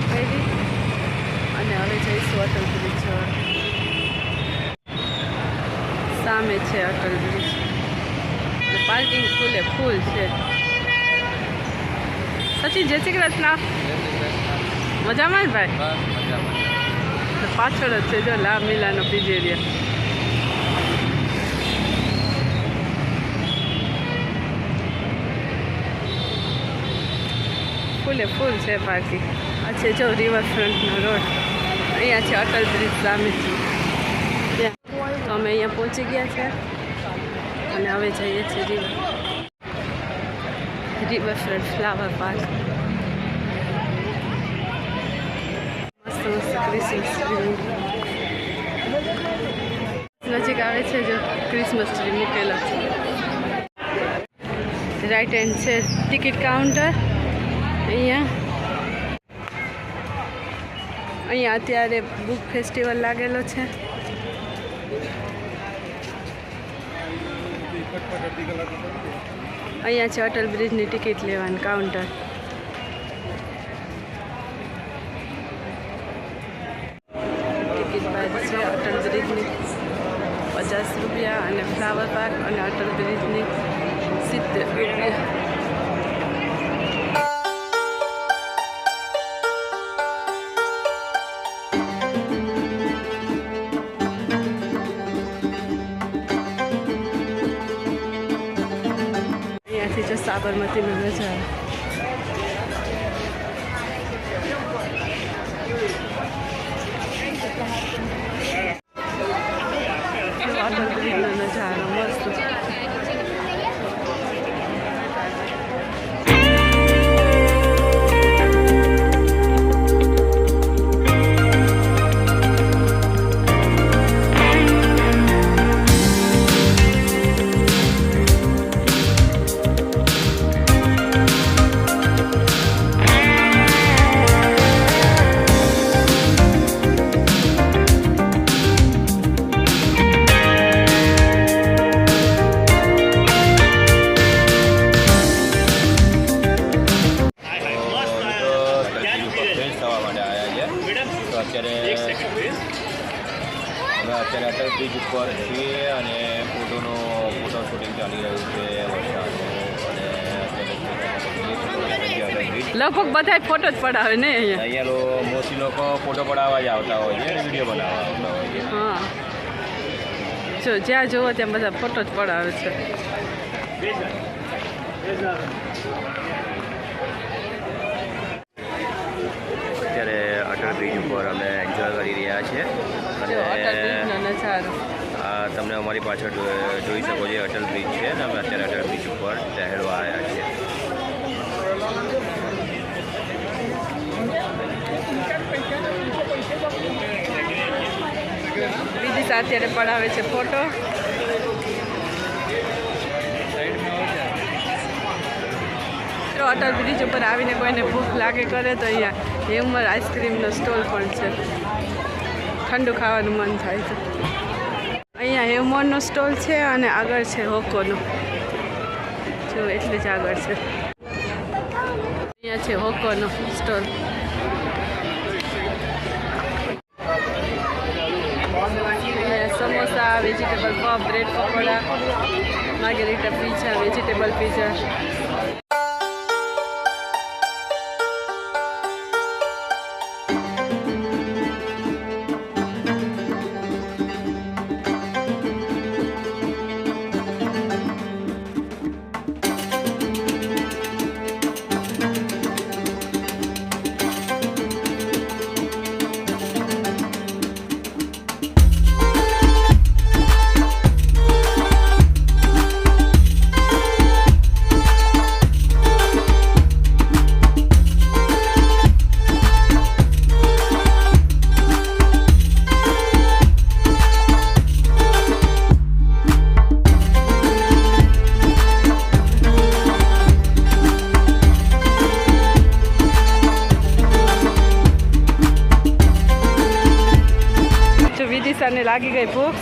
અહીંયા કરી. અને હવે જઈશું અટલ બ્રિજ સામે છે અટલ બ્રિજ પાર્કિંગ ફૂલે ફૂલ છે. સચિન જય શ્રી કૃષ્ણ. મજામાં જ ભાઈ? પાછળ જ છે જો લાભ મિલાનો પીજેરિયા ફૂલે ફૂલ છે પાર્કિંગ છે, જો રિવરફ્રન્ટનો રોડ અહીંયા છે અટલ બ્રિજ સામે ત્યાં તો અમે અહીંયા પહોંચી ગયા છે અને હવે જઈએ છીએ રિવર રિવરફ્રન્ટ ફ્લાવર પાર્ક મસ્ત મસ્ત ક્રિસમસ નજીક આવે છે જો ક્રિસમસ ટ્રી મૂકેલો. રાઈટ હેન્ડ છે ટિકિટ કાઉન્ટર અહીંયા. અહીંયા અત્યારે બુક ફેસ્ટિવલ લાગેલો છે. અહીંયા છે અટલ બ્રિજની ટિકિટ લેવાનું કાઉન્ટર ટિકિટ બાદ છે અટલ બ્રિજની પચાસ રૂપિયા અને ફ્લાવર પાર્ક અને અટલ બ્રિજની સિત્તેર રૂપિયા. અહીંયાથી નગર સાબરમતીનો અત્યારે અમે અત્યારે અટલ બ્રિજ ઉપર છીએ અને ફોટોનો ફોટો શૂટિંગ ચાલી રહ્યું છે વરસાદનું બધા ફોટો જ પડાવે ને અહીંયા? અહીંયા મોસ્ટલી લોકો ફોટો પડાવવા જ આવતા હોય છે વીડિયો બનાવવા આવતા હોય છે. હા. જો જ્યાં જુઓ ત્યાં બધા ફોટો જ પડાવે છે અત્યારે ઉપર અમે એન્જોય કરી રહ્યા છીએ. અને તમને અમારી પાછળ જોઈ શકો છો અટલ બ્રિજ છે. અને અમે અત્યારે અટલ બ્રિજ ઉપર ટહેલવા આવ્યા છીએ. બીજી અત્યારે પડાવે છે ફોટો તો અટલ બ્રિજ ઉપર આવીને કોઈને ભૂખ લાગે કરે તો અહીંયા હેમર આઈસ્ક્રીમનો સ્ટોલ પણ છે. ઠંડુ ખાવાનું મન થાય છે. અહીંયા હેમરનો સ્ટોલ છે અને આગળ છે હોકોનો. જો એટલે જ આગળ છે. અહીંયા છે હોકોનો stall. Samosa vegetable puff bread pakora margherita pizza vegetable pizza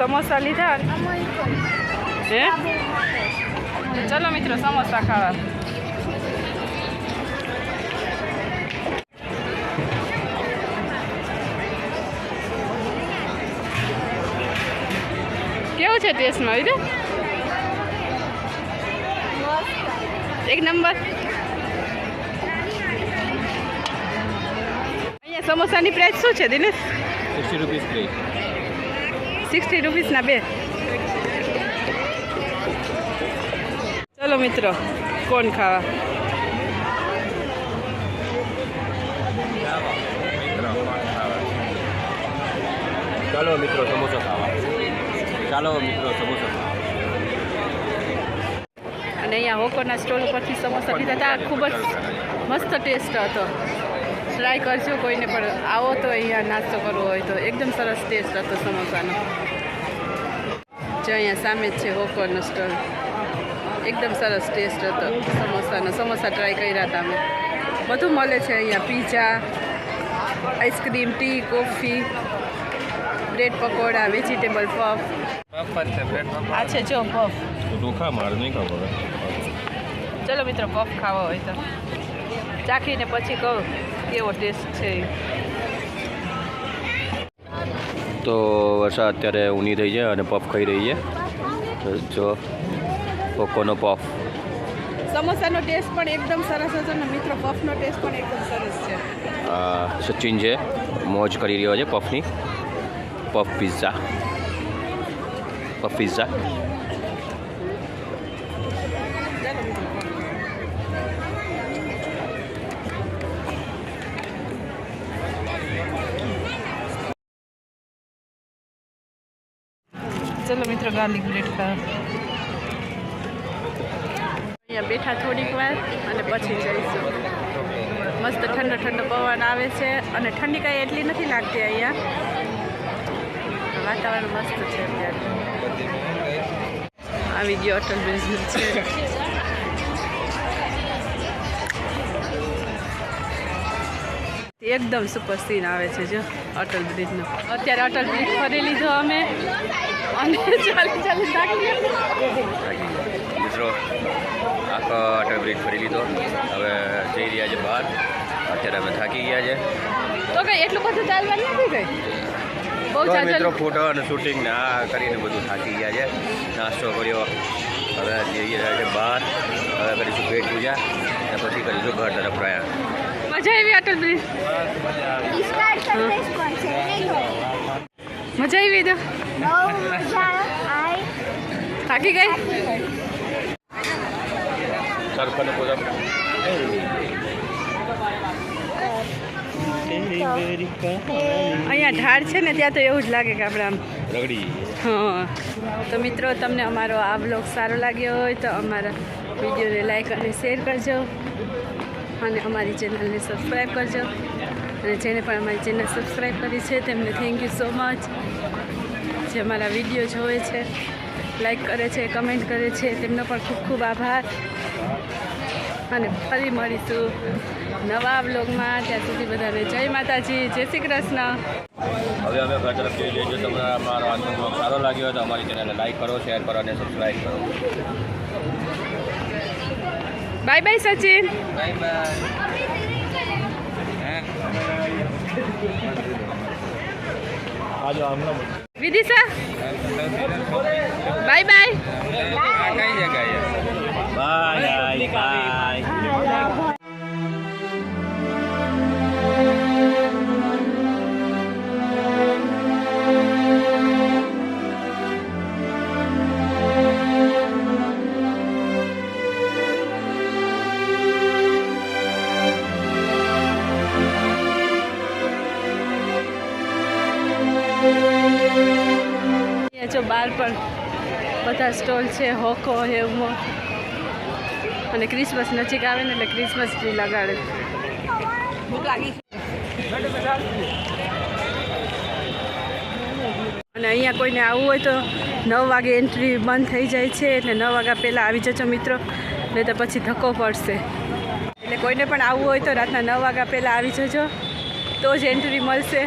samosa લીધા હે? ચલો મિત્રો, સમોસા ખાવા. કેવું છે ટેસ્ટમાં વિદે? એક નંબર. અહીંયા સમોસાની પ્રાઇસ શું છે, Dinesh? Sixty rupees plate sixty રૂપીસના બે ચલો મિત્રો કોણ ખાવા ચાલો મિત્રો સમોસો ખાવા ચાલો મિત્રો સમોસો ખાવા અને અહીંયા હોકોના સ્ટોલ ઉપરથી સમોસા લીધા હતા. ખૂબ જ મસ્ત ટેસ્ટ હતો. ટ્રાય કરજો કોઈને પણ. આવો તો અહીંયા નાસ્તો કરવો હોય તો. એકદમ સરસ ટેસ્ટ હતો સમોસાનો. જો અહીંયા સામે જ છે હોકોનો સ્ટોલ. એકદમ સરસ ટેસ્ટ હતો સમોસાનો. સમોસા ટ્રાય કર્યા હતા અમે. બધું મળે છે અહીંયા. Pizza ice cream tea coffee bread pakora vegetable puff આ છે જો પફ તું માર નહીં ખબર. ચલો મિત્રો પફ ખાવા હોય તો. ચાખીને પછી કહું. કેવો ટેસ્ટ છે તો વર્ષા અત્યારે ઊની થઈ છે અને પફ ખાઈ રહી છે. જો કોકોનો પફ. સમોસાનો ટેસ્ટ પણ એકદમ સરસ હતો અને મિત્રો પફનો ટેસ્ટ પણ એકદમ સરસ છે. આ સચિન છે મોજ કરી રહ્યો છે પફની. પફ પિઝા પફ પિઝા ચલો મિત્રો ગાર્લિક બ્રેડ ખાવા અહીંયા બેઠા થોડીક વાર અને પછી જઈશું. મસ્ત ઠંડો ઠંડો પવન આવે છે અને ઠંડી કાંઈ એટલી નથી લાગતી અહીંયા. વાતાવરણ મસ્ત છે અત્યારે. આવી ગયો અટલ બ્રિજ છે. એકદમ સુપર સીન આવે છે, જો, અટલ બ્રિજનો અત્યારે અટલ બ્રિજ ફરી લીધો અમે. ચાલે મિત્રો આખો અટલ બ્રિજ ફરી લીધો. હવે જઈ રહ્યા છે બહાર. અત્યારે અમે થાકી ગયા છે. તો કઈ એટલું બધું ચાલવાનું નથી કઈ? મિત્રો ફોટો અને શૂટિંગ ને આ કરીને બધું થાકી ગયા છે. નાસ્તો કર્યો. હવે જઈ રહ્યા છે બહાર. હવે કરીશું પેટ પૂજા. અને પછી કરીશું ઘર તરફ રહ્યા મજા આવી અટલ બ્રિજ મજા આવી તો? થાકી ગઈ? અહીંયા ઢાળ છે ને ત્યાં તો એવું જ લાગે કે આપણે આમ રગડી. હા. તો મિત્રો તમને અમારો આ બ્લોગ સારો લાગ્યો હોય તો અમારા વિડીયોને લાઈક અને શેર કરજો અને અમારી ચેનલને સબસ્ક્રાઈબ કરજો. અને જેને પણ અમારી ચેનલ સબસ્ક્રાઈબ કરી છે તેમને થેન્ક યુ સો મચ જે મારા વીડિયો જોવે છે લાઈક કરે છે કમેન્ટ કરે છે તેમનો પણ ખૂબ ખૂબ આભાર. અને ફરી મળીશું નવા બ્લોગમાં ત્યાં સુધી બધાને જય માતાજી જય શ્રી કૃષ્ણ. હવે અમે ઘર તરફ જઈ જઈએ જો તમને અમારો આજનો બ્લોગ સારો લાગ્યો હોય તો અમારી ચેનલને લાઈક કરો શેર કરો અને સબસ્ક્રાઈબ કરો. Bye bye Sachin bye bye આજો આમનો વિદિશા બાય પણ બધા સ્ટોલ છે, હોકો હેવમો અને ક્રિસમસ નજીક આવે ને એટલે ક્રિસમસ ટ્રી લગાડે. અને અહીંયા કોઈને આવવું હોય તો નવ વાગે એન્ટ્રી બંધ થઈ જાય છે, એટલે નવ વાગ્યા પહેલાં આવી જજો મિત્રો, નહીં તો પછી ધક્કો પડશે. એટલે કોઈને પણ આવવું હોય તો રાતના નવ વાગ્યા પહેલાં આવી જજો, તો જ એન્ટ્રી મળશે.